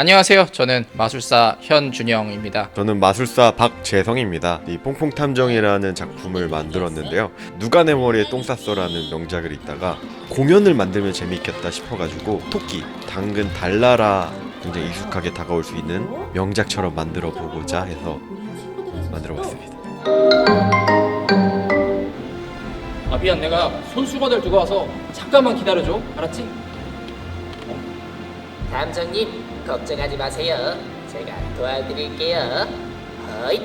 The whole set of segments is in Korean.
안녕하세요. 저는 마술사 현준영입니다. 저는 마술사 박재성입니다. 이 퐁퐁 탐정이라는 작품을 만들었는데요. 누가 내 머리에 똥 쌌어라는 명작을 읽다가 공연을 만들면 재밌겠다 싶어가지고 토끼, 당근, 달나라 굉장히 익숙하게 다가올 수 있는 명작처럼 만들어 보고자 해서 만들어봤습니다. 아 미안 내가 손수건을 두고 와서 잠깐만 기다려줘. 알았지? 탐정님 걱정하지 마세요. 제가 도와드릴게요. 허이.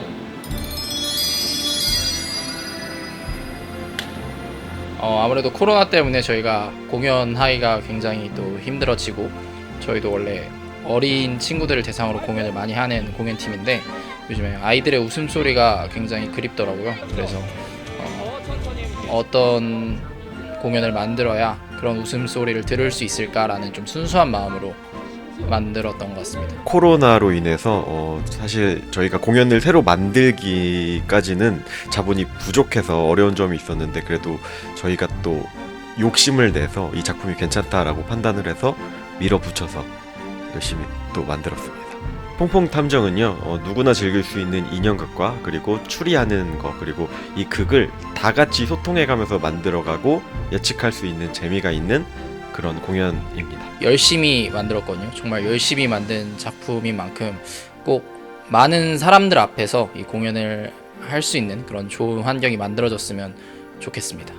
어, 아무래도 코로나 때문에 저희가 공연하기가 굉장히 또 힘들어지고 저희도 원래 어린 친구들을 대상으로 공연을 많이 하는 공연팀인데 요즘에 아이들의 웃음소리가 굉장히 그립더라고요. 그래서 어, 어떤 공연을 만들어야 그런 웃음소리를 들을 수 있을까라는 좀 순수한 마음으로 만들었던 것 같습니다. 코로나로 인해서 어, 사실 저희가 공연을 새로 만들기까지는 자본이 부족해서 어려운 점이 있었는데 그래도 저희가 또 욕심을 내서 이 작품이 괜찮다라고 판단을 해서 밀어붙여서 열심히 또 만들었습니다. 퐁퐁 탐정은요 어, 누구나 즐길 수 있는 인형극과 그리고 추리하는 거 그리고 이 극을 다 같이 소통해가면서 만들어가고 예측할 수 있는 재미가 있는 그런 공연입니다. 열심히 만들었거든요. 정말 열심히 만든 작품인 만큼 꼭 많은 사람들 앞에서 이 공연을 할 수 있는 그런 좋은 환경이 만들어졌으면 좋겠습니다.